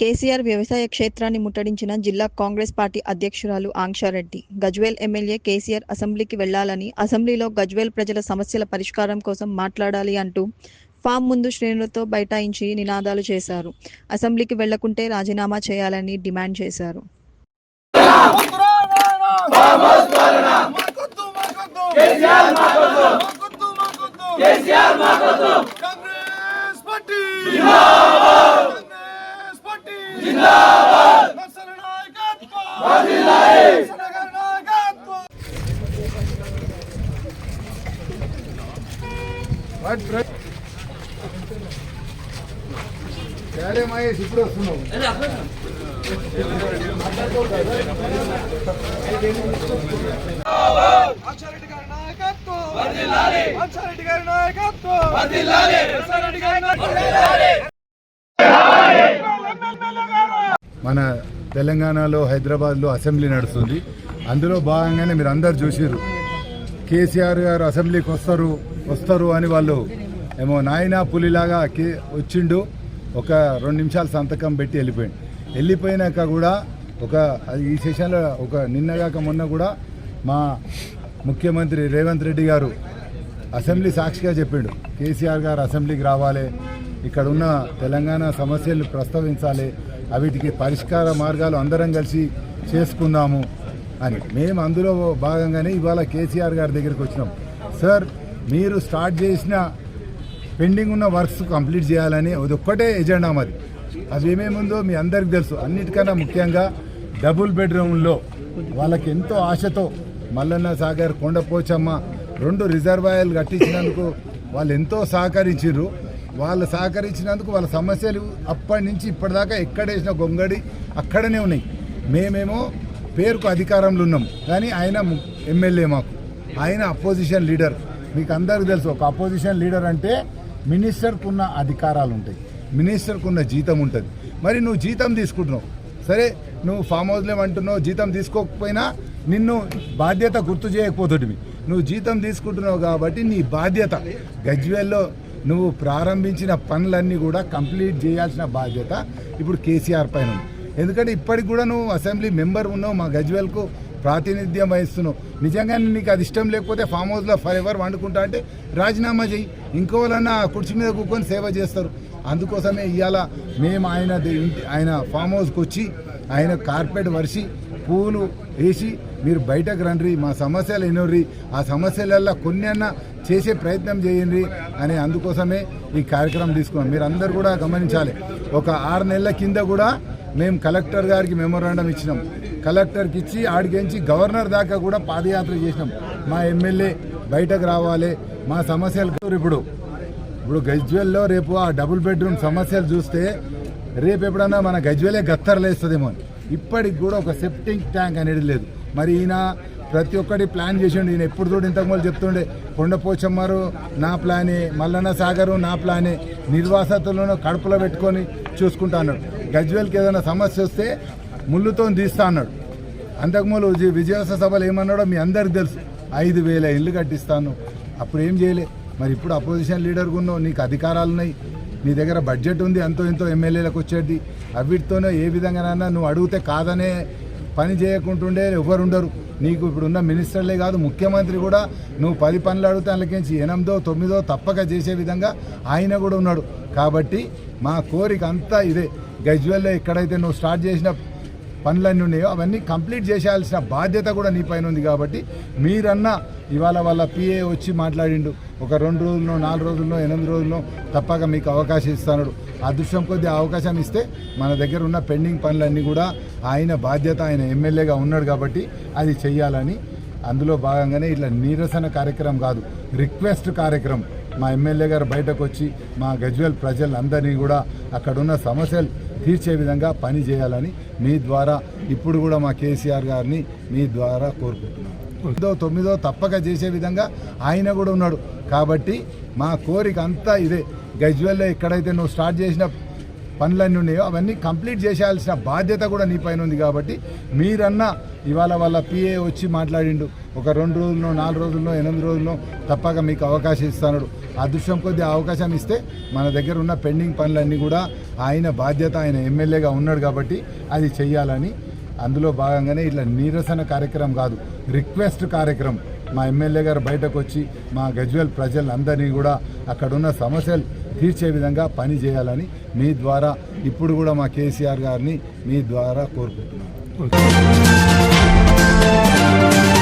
కేసీఆర్ వ్యవసాయ క్షేత్రాన్ని ముట్టడించిన జిల్లా కాంగ్రెస్ పార్టీ అధ్యక్షురాలు ఆంక్షారెడ్డి. గజ్వేల్ ఎమ్మెల్యే కేసీఆర్ అసెంబ్లీకి వెళ్ళాలని అసెంబ్లీలో గజ్వేల్ ప్రజల సమస్యల పరిష్కారం కోసం మాట్లాడాలి అంటూ ఫామ్ ముందు శ్రేణులతో బైఠాయించి నినాదాలు చేశారు. అసెంబ్లీకి వెళ్ళకుంటే రాజీనామా చేయాలని డిమాండ్ చేశారు. కాంగ్రెస్ పార్టీ కాంగ్రెస్ పార్టీ నక్సల్ నాయకత్వం నక్సల్ నాయకత్వం సరే మహేష్ ఇప్పుడు వస్తున్నావు. గారి నాయకత్వం. గారి నాయకత్వం. మన తెలంగాణలో హైదరాబాద్లో అసెంబ్లీ నడుస్తుంది. అందులో భాగంగానే మీరు అందరు చూసిర్రు. కేసీఆర్ గారు అసెంబ్లీకి వస్తారు వస్తారు అని వాళ్ళు ఏమో నాయన పులిలాగా కే వచ్చిండు. ఒక రెండు నిమిషాలు సంతకం పెట్టి వెళ్ళిపోయింది వెళ్ళిపోయినాక కూడా ఒక ఈ సెషన్లో ఒక నిన్నగాక మొన్న కూడా మా ముఖ్యమంత్రి రేవంత్ రెడ్డి గారు అసెంబ్లీ సాక్షిగా చెప్పిండు. కేసీఆర్ గారు అసెంబ్లీకి రావాలి ఇక్కడ ఉన్న తెలంగాణ సమస్యలు ప్రస్తావించాలి వీటికి పరిష్కార మార్గాలు అందరం కలిసి చేసుకుందాము. అని. మేము అందులో భాగంగానే ఇవాళ కేసీఆర్ గారి దగ్గరికి వచ్చినాం. సార్ మీరు స్టార్ట్ చేసిన పెండింగ్ ఉన్న వర్క్స్ కంప్లీట్ చేయాలని అది ఒక్కటే ఎజెండా మరి అది ఏమేముందో మీ అందరికి తెలుసు. అన్నిటికన్నా ముఖ్యంగా డబుల్ బెడ్రూమ్లో వాళ్ళకి ఎంతో ఆశతో మల్లన్న సాగర్ కొండపోచమ్మ రెండు రిజర్వాయర్లు కట్టించినందుకు వాళ్ళు ఎంతో సహకరించారు వాళ్ళు సహకరించినందుకు వాళ్ళ సమస్యలు అప్పటి నుంచి ఇప్పటిదాకా ఎక్కడేసిన గొంగడి అక్కడనే ఉన్నాయి. మేమేమో పేరుకు అధికారంలో ఉన్నాం. కానీ ఆయన ఎమ్మెల్యే మాకు. ఆయన అపోజిషన్ లీడర్ మీకు అందరికీ తెలుసు ఒక అపోజిషన్ లీడర్ అంటే మినిస్టర్కు ఉన్న అధికారాలు ఉంటాయి. మినిస్టర్కు ఉన్న జీతం ఉంటుంది. మరి నువ్వు జీతం తీసుకుంటున్నావు. సరే నువ్వు ఫామ్ హౌస్లో అంటున్నావు జీతం తీసుకోకపోయినా నిన్ను బాధ్యత గుర్తు చేయకపోతుంది నువ్వు జీతం తీసుకుంటున్నావు కాబట్టి నీ బాధ్యత. గజ్వేల్లో నువ్వు ప్రారంభించిన పనులన్నీ కూడా కంప్లీట్ చేయాల్సిన బాధ్యత ఇప్పుడు కేసీఆర్ పైన ఉంది. ఎందుకంటే ఇప్పటికి కూడా నువ్వు అసెంబ్లీ మెంబర్ ఉన్నావు మా గజ్వెల్కు ప్రాతినిధ్యం వహిస్తున్నావు. నిజంగానే నీకు అది ఇష్టం లేకపోతే ఫామ్ హౌస్లో ఫర్ ఎవర్ వండుకుంటా అంటే రాజీనామా చెయ్యి. ఇంకోవాలన్నా ఆ కుర్చీ మీద కూర్చొని సేవ చేస్తారు. అందుకోసమే ఇవాళ మేము ఆయన ఆయన ఫామ్ హౌస్కి వచ్చి ఆయన కార్పెట్ వరిసి పూలు వేసి మీరు బయటకు రండి మా సమస్యలు ఎన్నోర్రి ఆ సమస్యలల్లో కొన్ని అన్నా చేసే ప్రయత్నం చేయండి అని అందుకోసమే ఈ కార్యక్రమం తీసుకున్నాం. మీరు అందరు కూడా గమనించాలి. ఒక ఆరు నెలల కింద కూడా మేము కలెక్టర్ గారికి మెమోరాండం ఇచ్చినాం. కలెక్టర్కి ఇచ్చి ఆడికించి గవర్నర్ దాకా కూడా పాదయాత్ర చేసినాం. మా ఎమ్మెల్యే బయటకు రావాలి. మా సమస్యలు ఇప్పుడు. ఇప్పుడు గజ్వెల్లో రేపు ఆ డబుల్ బెడ్రూమ్ సమస్యలు చూస్తే రేపు ఎప్పుడన్నా మన గజ్వెలే గత్తరలేస్తుందేమో అని. ఇప్పటికి కూడా ఒక సెప్టింగ్ ట్యాంక్ అనేది లేదు. మరి ఈయన ప్రతి ఒక్కటి ప్లాన్ చేసిండు. ఈయన ఎప్పుడు చూడు ఇంతకుముందు చెప్తుండే కొండపోచమ్మారు నా ప్లానే మల్లన్న సాగరు నా ప్లానే నిర్వాసతులను కడుపులో పెట్టుకొని చూసుకుంటా అన్నాడు. గజ్వెల్కి ఏదైనా సమస్య వస్తే ముళ్ళుతో తీస్తా అన్నాడు. అంతకుముందు విజయ విజయోత్సవ సభలు ఏమన్నాడో మీ అందరికి తెలుసు. ఐదు వేల ఇల్లు కట్టిస్తాను. అప్పుడు ఏం చేయలే. మరి ఇప్పుడు అపోజిషన్ లీడర్గా ఉన్నావు నీకు అధికారాలు ఉన్నాయి. నీ దగ్గర బడ్జెట్ ఉంది ఎంతో ఎంతో ఎమ్మెల్యేలకు వచ్చేది. అవిటితోనే ఏ విధంగానైనా నువ్వు అడిగితే కాదనే పని చేయకుంటుండే ఎవరు ఉండరు. నీకు ఇప్పుడున్న మినిస్టర్లే కాదు ముఖ్యమంత్రి కూడా నువ్వు పది పనులు అడిగితే అందులోకించి ఎనిమిదో తొమ్మిదో తప్పక చేసే విధంగా ఆయన కూడా ఉన్నాడు. కాబట్టి మా కోరిక అంతా ఇదే. గజ్వెల్లో ఎక్కడైతే నువ్వు స్టార్ట్ చేసిన పనులన్నీ ఉన్నాయో అవన్నీ కంప్లీట్ చేసేయాల్సిన బాధ్యత కూడా నీ పైన ఉంది కాబట్టి మీరన్నా ఇవాళ వాళ్ళ పిఏ వచ్చి మాట్లాడిండు. ఒక రెండు రోజుల్లో నాలుగు రోజుల్లో ఎనిమిది రోజుల్లో తప్పక మీకు అవకాశం ఇస్తాడు అదృష్టం కొద్ది అవకాశం ఇస్తే మన దగ్గర ఉన్న పెండింగ్ పనులన్నీ కూడా ఆయన బాధ్యత ఆయన ఎమ్మెల్యేగా ఉన్నాడు కాబట్టి అది చెయ్యాలని. అందులో భాగంగానే ఇట్లా నిరసన కార్యక్రమం కాదు రిక్వెస్ట్ కార్యక్రమం. మా ఎమ్మెల్యే గారు బయటకు వచ్చి మా గజ్వేల్ ప్రజలందరినీ కూడా అక్కడున్న సమస్యలు తీర్చే విధంగా పని చేయాలని మీ ద్వారా ఇప్పుడు కూడా మా కేసీఆర్ గారిని మీ ద్వారా కోరుకుంటున్నాను. తొమ్మిదో తొమ్మిదో తప్పక చేసే విధంగా ఆయన కూడా ఉన్నాడు. కాబట్టి మా కోరిక అంతా ఇదే. గజ్వెల్లో ఎక్కడైతే నువ్వు స్టార్ట్ చేసిన పనులన్నీ ఉన్నాయో అవన్నీ కంప్లీట్ చేసేయాల్సిన బాధ్యత కూడా నీ పైన ఉంది కాబట్టి మీరన్నా ఇవాళ వాళ్ళ పిఏ వచ్చి మాట్లాడిండు. ఒక రెండు రోజుల్లో నాలుగు రోజుల్లో ఎనిమిది రోజుల్లో తప్పక మీకు అవకాశం ఇస్తాడు. అదృష్టం కొద్ది అవకాశం ఇస్తే మన దగ్గర ఉన్న పెండింగ్ పనులన్నీ కూడా ఆయన బాధ్యత ఆయన ఎమ్మెల్యేగా ఉన్నాడు కాబట్టి అది చెయ్యాలని. అందులో భాగంగానే ఇట్లా నిరసన కార్యక్రమం కాదు రిక్వెస్ట్ కార్యక్రమం. మా ఎమ్మెల్యే గారు బయటకు వచ్చి మా గజ్వేల్ ప్రజలందరినీ కూడా అక్కడున్న సమస్యలు తీర్చే విధంగా పని చేయాలని మీ ద్వారా ఇప్పుడు కూడా మా కేసీఆర్ గారిని మీ ద్వారా కోరుకుంటున్నాను.